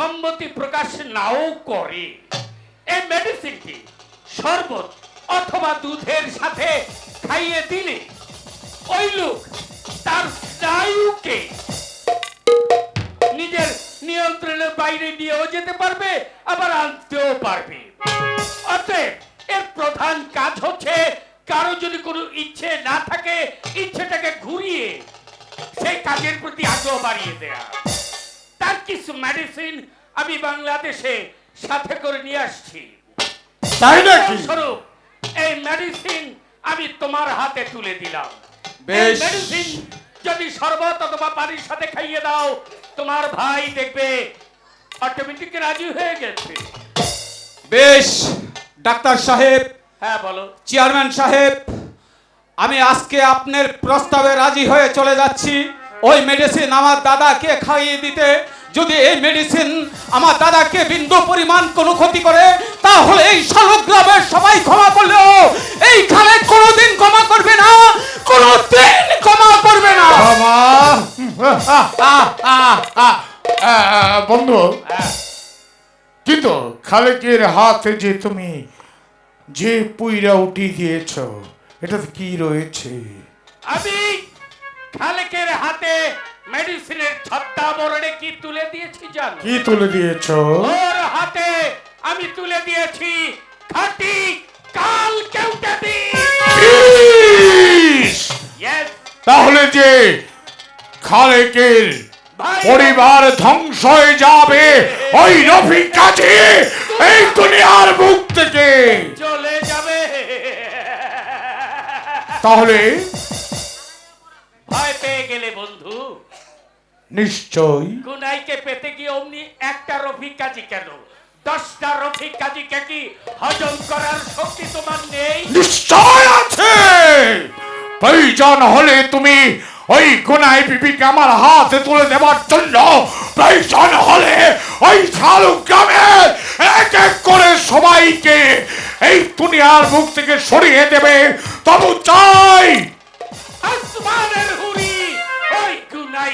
সম্মতি প্রকাশ নাও করে। এই মেডিসিনটি শরবত অথবা দুধের সাথে খাইয়ে দিলে ওই লোক তার স্নায়ুকে নিজের নিয়ন্ত্রণের বাইরে নিয়েও যেতে পারবে, আবার আনতেও পারবে। অতএব এর প্রধান কাজ হচ্ছে কারও যদি কোনো ইচ্ছে না থাকে, ইচ্ছেটাকে ঘুরিয়ে সেই কাজের প্রতি আগ্রহ বাড়িয়ে দেয়া। কিছু মেডিসিন আমি বাংলাদেশে সাথে করে নিয়ে আসছি। তাই নাকি? স্বরূপ এই মেডিসিন আমি তোমার হাতে তুলে দিলাম। বেশ। মেডিসিন যদি শরবত অথবা পানির সাথে খাইয়ে দাও তোমার ভাই দেখবে অটোমেটিক রাজি হয়ে গেছে। বেশ ডাক্তার সাহেব হ্যাঁ বলো। চেয়ারম্যান সাহেব আমি আজকে আপনার প্রস্তাবে রাজি হয়ে চলে যাচ্ছি। ওই মেডিসিন আমার দাদাকে খাইয়ে দিতে যদি এই মেডিসিন আমার দাদাকে বিন্দু পরিমাণ কোনো ক্ষতি করে তাহলে এই শালক গ্রামের সবাই ক্ষমা করলেও এই খালে কোনোদিন ক্ষমা করবে না কোনোদিন ক্ষমা করবে না। বন্ধু কিন্তু খালেকের হাতে যে তুমি যে পুইরা উঠি দিয়েছ এটাতে কি রয়েছে? আমি খালেকের হাতে মেডিসিনের ছত্তা বরণে কি তুলে দিয়েছি জানো? কি তুলে দিয়েছ? ওর হাতে আমি তুলে দিয়েছি খাঁটি কাল কেউটে ইস! ইয়েস তাহলে যে খালেকের পরিবার ধ্বংস হয়ে যাবে ওই রফিক কাছে এই দুনিয়ার মুখ থেকে। চলে যাবে। তাহলে ভয় পেয়ে গেলে বন্ধু নিশ্চয় গুনাইকে পেতে গিয়ে অমনি একটা রফিক কাজী কেন? দশটা রফিক কাজীকে কি হজম করার শক্তি তোমার নেই? নিশ্চয় আছে। প্রয়োজন হলে তুমি ওই গুনাই বিবিকে আমার হাতে তুলে দেওয়ার জন্য প্রয়োজন হলে ওই শালুক গ্রামের এক এক করে সবাইকে এই দুনিয়ার মুখ থেকে সরিয়ে দেবে। তবু চাই। আসমানের হুরি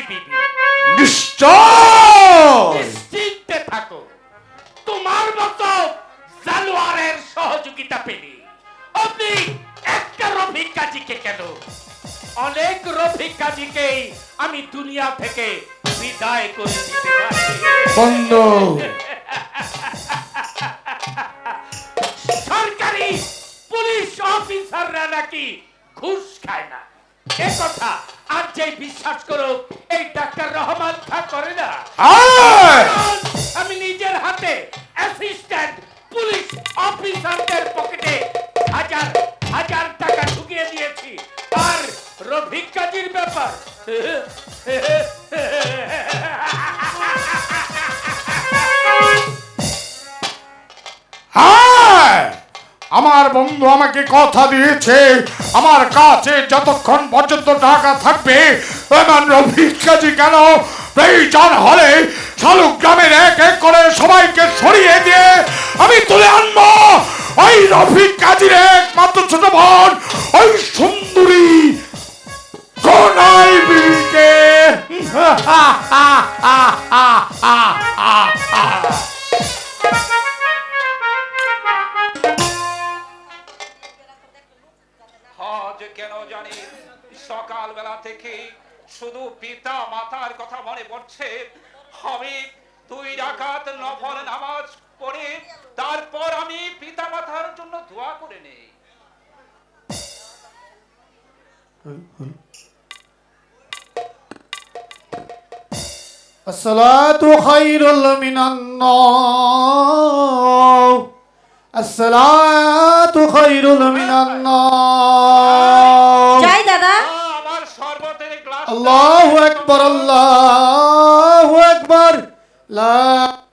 বিবি নিশ্চিন্তে থাকো। তোমার মতো জালোয়ারের সহযোগিতা পেলে। আপনি একটা রফিক কাজীকে কেন? অনেক রফিক কাজীকেই আমি দুনিয়া থেকে বিদায় করে দিতে পারি। বন্ধু। সরকারি পুলিশ অফিসাররা নাকি ঘুষ খায় না। এ কথা আর যে বিশ্বাস করো এই ডাক্তার রহমান খা করে না আমি নিজের আমার বন্ধু আমাকে কথা দিয়েছে। আমার কাছে যতক্ষণ পর্যন্ত টাকা থাকবে কাজী কেন? প্রয়োজন হলে শালুক গ্রামের এক এক করে সবাইকে সরিয়ে দিয়ে আমি তুলে আনব। ওই রফিক কাজীর একমাত্র ছোট বোন, ওই সুন্দরী কোনাই বিবিকে আজ কথা মনে পড়ছে। আমি দুই রাখাত নফল নামাজ পড়ে, তারপর আমি পিতা মাতার জন্য দোয়া করে নেই। আসসালাতু খায়রুল মিনান নাম আসসালাতু খায়রুল মিনান নাম আল্লাহ একবার আল্লাহ একবার লা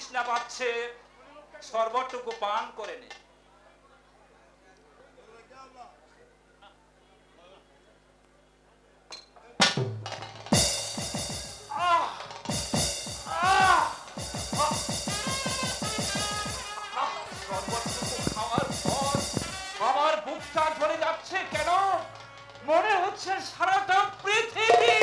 তৃষ্ণা পাচ্ছে শরবতটুকু পান করে নে। মনে হচ্ছে সারাটা পৃথিবী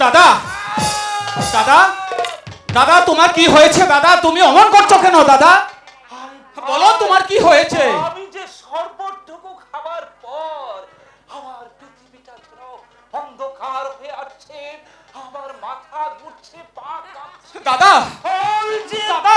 দাদা দাদা দাদা তোমার কি হয়েছে? দাদা তুমি অমন করছ কেন দাদা? বলো তোমার কি হয়েছে? আমি যে সর্বটুকু খাবার পর আমার পৃথিবীটা যেন অন্ধকার হয়ে আছে আমার মাথা ঘুরছে পা দাদা দাদা!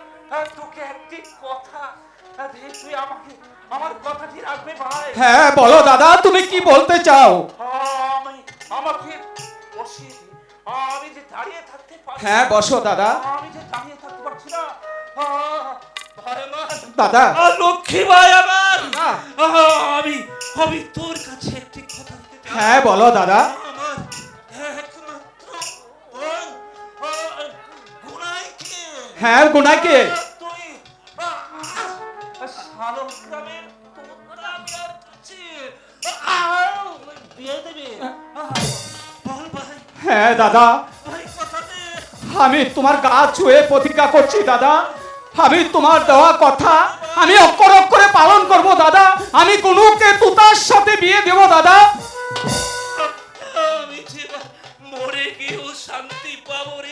তোকে একটি কথা। তুই আমাকে আমার কথাটি রাখবে ভাই। হ্যাঁ বলো দাদা তুমি কি বলতে চাও? আমি আমাকে বসিয়ে আমি যে দাঁড়িয়ে থাকতে পারছি হ্যাঁ বসো দাদা। আমি যে দাঁড়িয়ে থাকতে পারছি না দাদা। আর লক্ষ্মী ভাই আমার আমি আমি তোর কাছে একটি কথা হ্যাঁ বলো দাদা। বল ভাই হ্যাঁ দাদা। আমি তোমার গা ছুঁয়ে প্রতিজ্ঞা করছি, দাদা। আমি তোমার দেওয়া কথা আমি অক্ষর অক্ষরে পালন করব, দাদা। আমি কোনুকে তুতার সাথে বিয়ে দেব, দাদা। মরে গিয়েও শান্তি পাবো রে